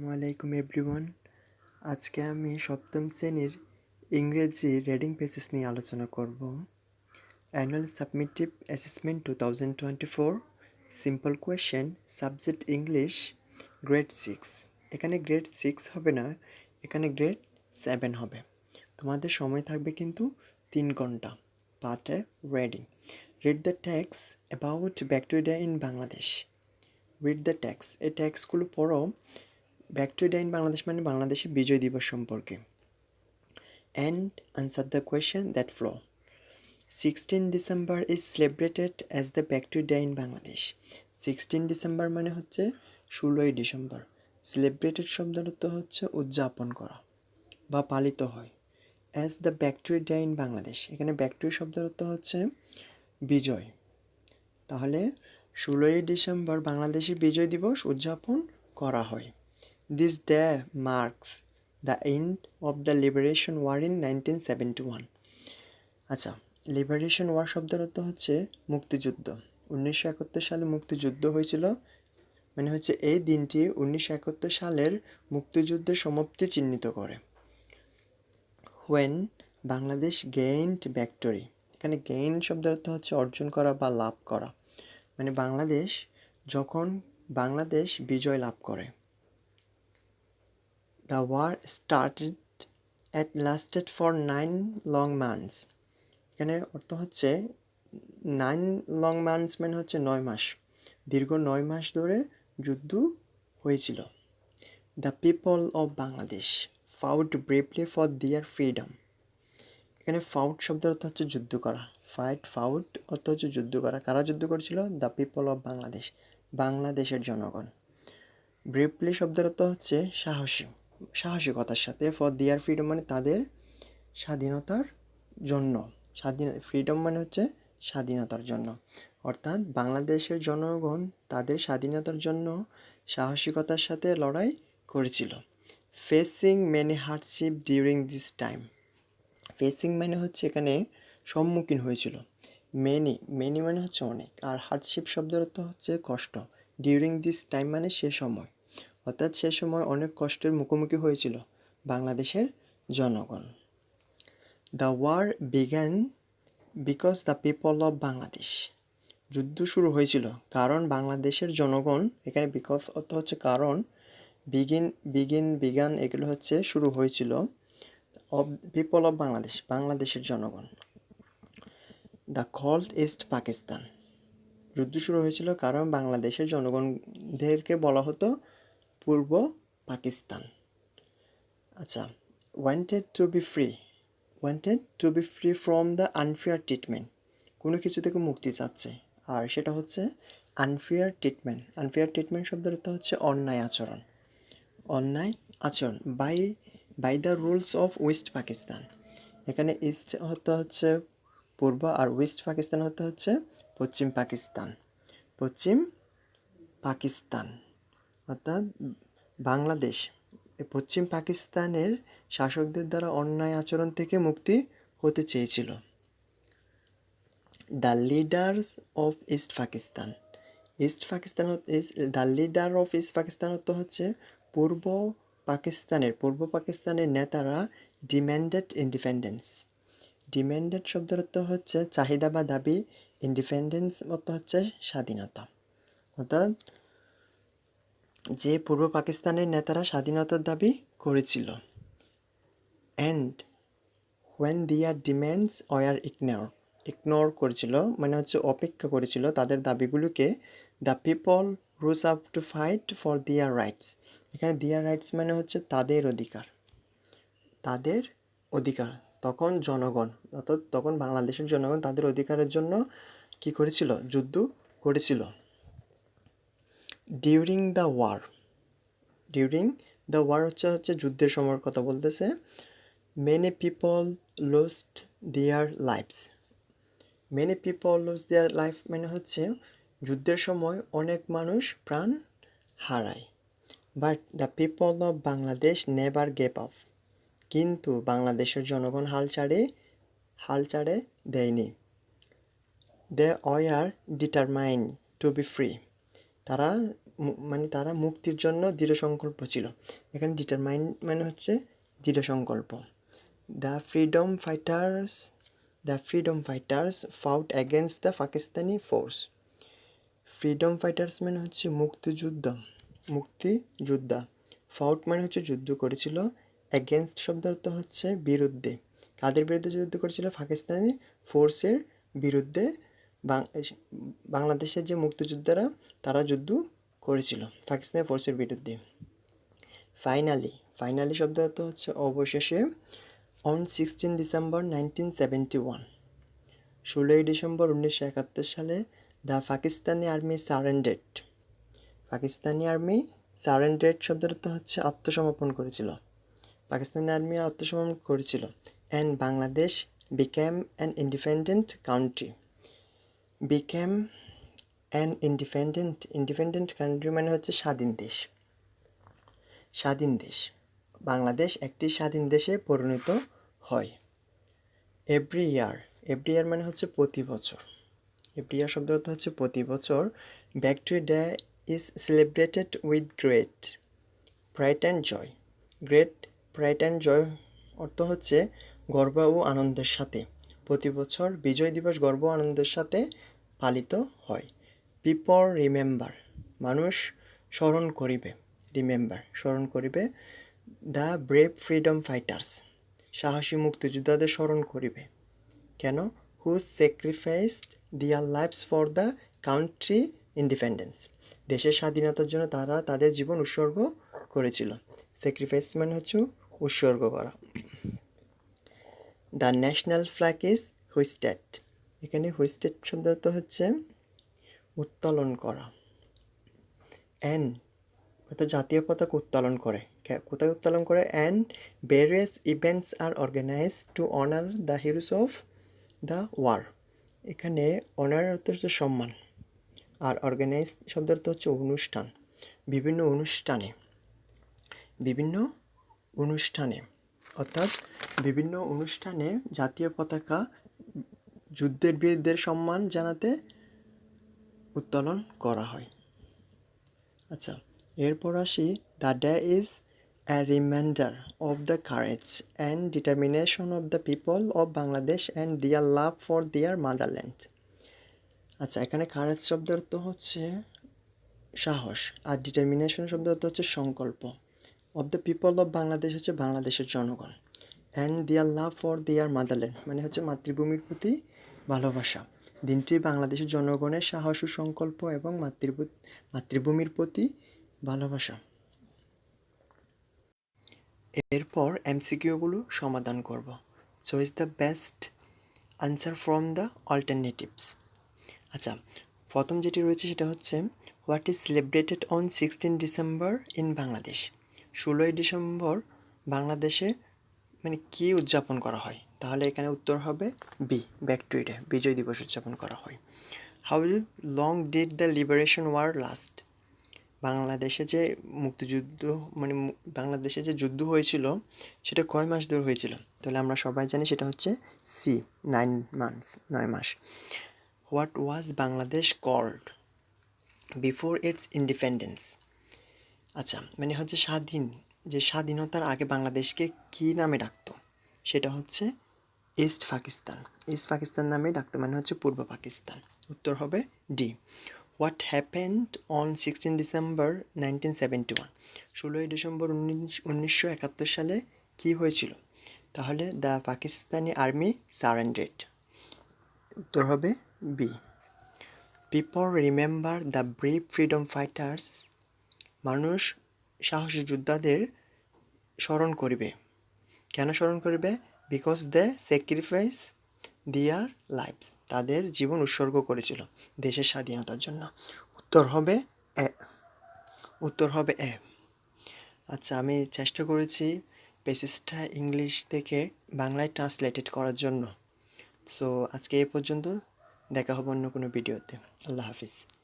আসসালামাইকুম এভরিওয়ান। আজকে আমি সপ্তম শ্রেণির ইংরেজি রিডিং পেসেস নিয়ে আলোচনা করব। Annual summative assessment two thousand twenty four, simple question, subject English, grade six. এখানে গ্রেড সিক্স হবে না, এখানে গ্রেড সেভেন হবে। তোমাদের সময় থাকবে কিন্তু তিন ঘণ্টা পার্টে reading. Read the text about Victory Day in Bangladesh read the text এই ট্যাক্সগুলো পড়ো ব্যাকটেরিয়া ইন বাংলাদেশ মানে বাংলাদেশের বিজয় দিবস সম্পর্কে। And answer the question that follow sixteen December is celebrated as the Victory Day in Bangladesh sixteen December মানে হচ্ছে ষোলোই ডিসেম্বর সেলিব্রেটেড শব্দের অর্থ হচ্ছে উদযাপন করা বা পালিত হয়। As the Victory Day in Bangladesh এখানে ব্যাকটেরিয়া শব্দের অর্থ হচ্ছে বিজয়। তাহলে ষোলোই ডিসেম্বর বাংলাদেশের বিজয় দিবস উদযাপন করা হয়। This day marks the end of the liberation war in nineteen seventy one আচ্ছা লিবারেশন ওয়ার শব্দের অর্থ হচ্ছে মুক্তিযুদ্ধ। উনিশশো একাত্তর সালে মুক্তিযুদ্ধ হয়েছিল। মানে হচ্ছে এই দিনটি উনিশশো একাত্তর সালের মুক্তিযুদ্ধের সমাপ্তি চিহ্নিত করে। হোয়েন বাংলাদেশ গেইন্ড ব্যাক্টরি এখানে গেইন শব্দের অর্থ হচ্ছে অর্জন করা বা লাভ করা। মানে বাংলাদেশ যখন বাংলাদেশ বিজয় লাভ করে। The war started at lasted for nine long months এখানে অর্থ হচ্ছে নাইন লং মান্থস মানে হচ্ছে নয় মাস। দীর্ঘ নয় মাস ধরে যুদ্ধ হয়েছিল। The people of Bangladesh fought bravely for their freedom এখানে ফাউট শব্দের অর্থ হচ্ছে যুদ্ধ করা। ফাইট ফাউট অর্থ হচ্ছে যুদ্ধ করা। কারা যুদ্ধ করেছিল? দ্য পিপল অফ বাংলাদেশ বাংলাদেশের জনগণ। ব্রেভলি শব্দের অর্থ হচ্ছে সাহসী। সাহসিকতার সাথে ফর দিয়ার ফ্রিডম মানে তাদের স্বাধীনতার জন্য। স্বাধীন ফ্রিডম মানে হচ্ছে স্বাধীনতার জন্য। অর্থাৎ বাংলাদেশের জনগণ তাদের স্বাধীনতার জন্য সাহসিকতার সাথে লড়াই করেছিল। Facing many hardship during this time facing মানে হচ্ছে এখানে সম্মুখীন হয়েছিল। মেনি মেনি মানে হচ্ছে অনেক। আর হার্ডশিপ শব্দের অর্থ হচ্ছে কষ্ট। ডিউরিং দিস টাইম মানে সে সময়। অর্থাৎ সে সময় অনেক কষ্টের মুখোমুখি হয়েছিল বাংলাদেশের জনগণ। The war began because the people of Bangladesh যুদ্ধ শুরু হয়েছিল কারণ বাংলাদেশের জনগণ, এখানে বিকজ অর্থ হচ্ছে কারণ বিগিন বিগিন বিগান এগুলো হচ্ছে শুরু হয়েছিল অফ পিপল অফ বাংলাদেশ বাংলাদেশের জনগণ। দ্য কল্ড ইস্ট পাকিস্তান যুদ্ধ শুরু হয়েছিল কারণ বাংলাদেশের জনগণদেরকে বলা হতো পূর্ব পাকিস্তান। আচ্ছা wanted to be free wanted to be free from the unfair treatment কোনো কিছু থেকে মুক্তি চাচ্ছে। আর সেটা হচ্ছে আনফেয়ার ট্রিটমেন্ট আনফেয়ার ট্রিটমেন্ট শব্দের অর্থ হচ্ছে অন্যায় আচরণ। অন্যায় আচরণ by by the rules of west Pakistan এখানে ইস্ট হতে হচ্ছে পূর্ব আর ওয়েস্ট পাকিস্তান হতে হচ্ছে পশ্চিম পাকিস্তান। পশ্চিম পাকিস্তান। অর্থাৎ বাংলাদেশ পশ্চিম পাকিস্তানের শাসকদের দ্বারা অন্যায় আচরণ থেকে মুক্তি হতে চেয়েছিল। The leaders of east Pakistan. East Pakistan the leader of east Pakistan অর্থ হচ্ছে পূর্ব পাকিস্তানের পূর্ব পাকিস্তানের নেতারা ডিম্যান্ডেড ইন্ডিপেন্ডেন্স। ডিম্যান্ডেড শব্দের অর্থ হচ্ছে চাহিদা বা দাবি, ইন্ডিপেন্ডেন্স অর্থ হচ্ছে স্বাধীনতা। অর্থাৎ যে পূর্ব পাকিস্তানের নেতারা স্বাধীনতার দাবি করেছিল। And when their demands were ignore ignore করেছিল মানে হচ্ছে অপেক্ষা করেছিল তাদের দাবিগুলোকে the people rose up to fight for their rights এখানে দিয়ার রাইটস মানে হচ্ছে তাদের অধিকার। তাদের অধিকার। তখন জনগণ, অর্থাৎ তখন বাংলাদেশের জনগণ তাদের অধিকারের জন্য কি করেছিল? যুদ্ধ করেছিল। During the war during the war হচ্ছে হচ্ছে যুদ্ধের সময়ের কথা বলতেছে। Many people lost their lives many people lose their life মানে হচ্ছে, যুদ্ধের সময় অনেক মানুষ প্রাণ হারায়। But the people of Bangladesh never gave up কিন্তু বাংলাদেশের জনগণ হাল ছাড়ে হাল ছাড়ে দেয়নি। They were determined to be free তারা মানে তারা মুক্তির জন্য দৃঢ় সংকল্প ছিল। এখানে ডিটারমাইন মানে হচ্ছে দৃঢ় সংকল্প। The freedom fighters the freedom fighters fought against the Pakistani force freedom fighters মানে হচ্ছে মুক্তিযুদ্ধ, মুক্তিযোদ্ধা। ফাউট মানে হচ্ছে যুদ্ধ করেছিল। অ্যাগেনস্ট শব্দ অর্থ হচ্ছে বিরুদ্ধে। কাদের বিরুদ্ধে যুদ্ধ করেছিল? পাকিস্তানি ফোর্সের বিরুদ্ধে। বাংলাদেশের যে মুক্তিযোদ্ধারা, তারা যুদ্ধ করেছিল। পাকিস্তানের ফোর্সের বিরুদ্ধে। ফাইনালি ফাইনালি শব্দ হচ্ছে অবশেষে on sixteen December nineteen seventy one ষোলোই ডিসেম্বর উনিশশো একাত্তর সালে the Pakistani army surrendered Pakistani army surrendered শব্দের হচ্ছে আত্মসমর্পণ করেছিল। পাকিস্তানি আর্মি আত্মসমর্পণ করেছিল and Bangladesh became an independent country became an independent independent country মানে হচ্ছে স্বাধীন দেশ। স্বাধীন দেশ। বাংলাদেশ একটি স্বাধীন দেশে পরিণত হয়। এভরি ইয়ার এভরি ইয়ার মানে হচ্ছে প্রতি বছর। এভরি ইয়ার শব্দ অর্থ হচ্ছে প্রতি বছর। ব্যাক two Day is celebrated with great pride and joy great pride and joy অর্থ হচ্ছে গর্ব ও আনন্দের সাথে। প্রতি বছর বিজয় দিবস গর্ব আনন্দের সাথে পালিত হয়। পিপল রিমেম্বার মানুষ স্মরণ করিবে। রিমেম্বার স্মরণ করিবে। দ্য ব্রেভ ফ্রিডম ফাইটার্স সাহসী মুক্তিযোদ্ধাদের স্মরণ করিবে। কেন? Who sacrificed their lives for the country independence দেশের স্বাধীনতার জন্য তারা তাদের জীবন উৎসর্গ করেছিল। স্যাক্রিফাইস মানে হচ্ছে উৎসর্গ করা। The national flag is hoisted এখানে হুইস্টেট শব্দ হচ্ছে উত্তোলন করা। অ্যান্ড অর্থাৎ জাতীয় পতাকা উত্তোলন করে। কোথায় উত্তোলন করে? And various events are organize to honour the heroes of the war এখানে অনার অর্থ হচ্ছে সম্মান, আর অর্গানাইজ শব্দ অর্থ হচ্ছে অনুষ্ঠান, বিভিন্ন অনুষ্ঠানে বিভিন্ন অনুষ্ঠানে, অর্থাৎ বিভিন্ন অনুষ্ঠানে জাতীয় পতাকা, যুদ্ধের বীরদের সম্মান জানাতে উত্তোলন করা হয়। আচ্ছা এরপর আসি। The day is a reminder of the courage and determination of the people of Bangladesh and their love for দিয়ার মাদারল্যান্ড আচ্ছা এখানে কারেজ শব্দ অর্থ হচ্ছে সাহস আর ডিটারমিনেশন শব্দ অর্থ হচ্ছে সংকল্প। Of the people of Bangladesh হচ্ছে বাংলাদেশের জনগণ। অ্যান্ড দিয়ার লাভ ফর দিয়ার মাদারল্যান্ড মানে হচ্ছে মাতৃভূমির প্রতি ভালোবাসা। দিনটি বাংলাদেশের জনগণের সাহস ও সংকল্প এবং মাতৃভূ- মাতৃভূমির প্রতি ভালোবাসা। এরপর এমসিকিউগুলো সমাধান করব। Choice the best answer from the alternatives আচ্ছা প্রথম যেটি রয়েছে সেটা হচ্ছে what is celebrated on sixteen December in Bangladesh ষোলোই ডিসেম্বর বাংলাদেশে মানে কী উদযাপন করা হয়? তাহলে এখানে উত্তর হবে বি ব্যাক টু ইটে বিজয় দিবস উদযাপন করা হয়। How long did the liberation war last বাংলাদেশে যে মুক্তিযুদ্ধ মানে বাংলাদেশে যে যুদ্ধ হয়েছিল, সেটা কয় মাস ধরে হয়েছিল? তাহলে আমরা সবাই জানি সেটা হচ্ছে সি নাইন মান্থস নয় মাস। What was Bangladesh called before its independence আচ্ছা মানে হচ্ছে স্বাধীন, যে স্বাধীনতার আগে বাংলাদেশকে কী নামে ডাকতো? সেটা হচ্ছে ইস্ট পাকিস্তান। ইস্ট পাকিস্তান নামে ডাকতো মানে হচ্ছে পূর্ব পাকিস্তান। উত্তর হবে D. What happened on sixteen December nineteen seventy one ষোলোই ডিসেম্বর উনিশ, উনিশশো একাত্তর সালে কী হয়েছিল? তাহলে দ্য পাকিস্তানি আর্মি সারেন্ডেড। উত্তর হবে B. People remember the brave freedom fighters মানুষ সাহসী যোদ্ধাদের স্মরণ করিবে। কেন স্মরণ করিবে? Because they sacrifice their lifes তাদের জীবন উৎসর্গ করেছিল দেশের স্বাধীনতার জন্য। উত্তর হবে এ। উত্তর হবে এ। আচ্ছা আমি চেষ্টা করেছি পেসিসটা ইংলিশ থেকে বাংলায় ট্রান্সলেটেড করার জন্য। সো আজকে এ পর্যন্ত দেখা হবে অন্য কোনো ভিডিওতে। আল্লাহ হাফিজ।